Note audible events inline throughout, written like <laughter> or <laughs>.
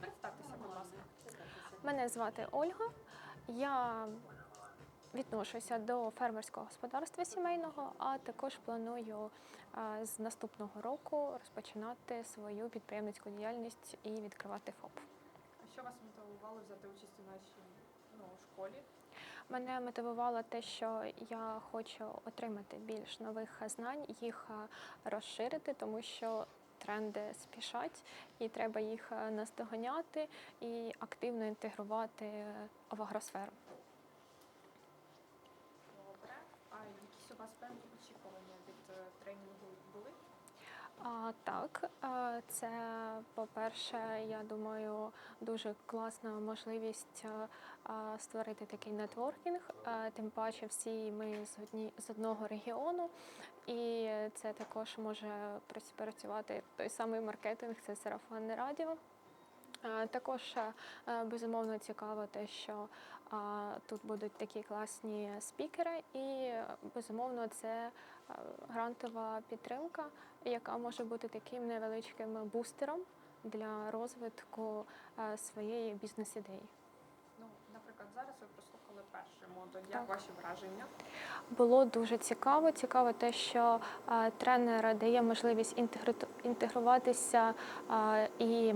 Представтеся, будь ласка. Мене звати Ольга. Я відношуся до фермерського господарства сімейного, а також планую з наступного року розпочинати свою підприємницьку діяльність і відкривати ФОП. А що вас мотивувало взяти участь у нашій ну, школі? Мене мотивувало те, що я хочу отримати більш нових знань, їх розширити, тому що тренди спішать, і треба їх наздоганяти і активно інтегрувати е, в агросферу. Добре. А якісь у вас певні очікування від е, тренінгу були? А, так, це, по-перше, я думаю, дуже класна можливість а, створити такий нетворкінг. Тим паче, всі ми з, одні, з одного регіону, і це також може працювати той самий маркетинг, це сарафанне радіо. А, Також е, е, безумовно цікаво те, що тут будуть такі класні спікери, і е, безумовно це е, грантова підтримка, яка може бути таким невеличким бустером для розвитку е, своєї бізнес-ідеї. Ну, наприклад, зараз ви прослухали перший модуль. Так. Як ваші враження? Було дуже цікаво. Цікаво те, що е, тренер дає можливість інтегруватися е, і е,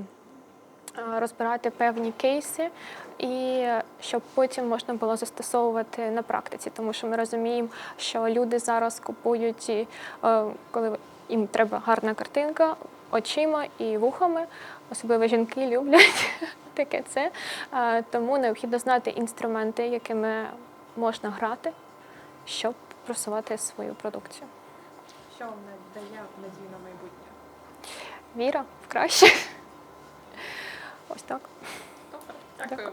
розбирати певні кейси, і щоб потім можна було застосовувати на практиці, тому що ми розуміємо, що люди зараз купують, і, е, коли їм треба гарна картинка очима і вухами, особливо жінки люблять <laughs> таке це. Е, Тому необхідно знати інструменти, якими можна грати, щоб просувати свою продукцію. Що вам дає надію на майбутнє? Віра в краще. Ось так. Добре, дякую.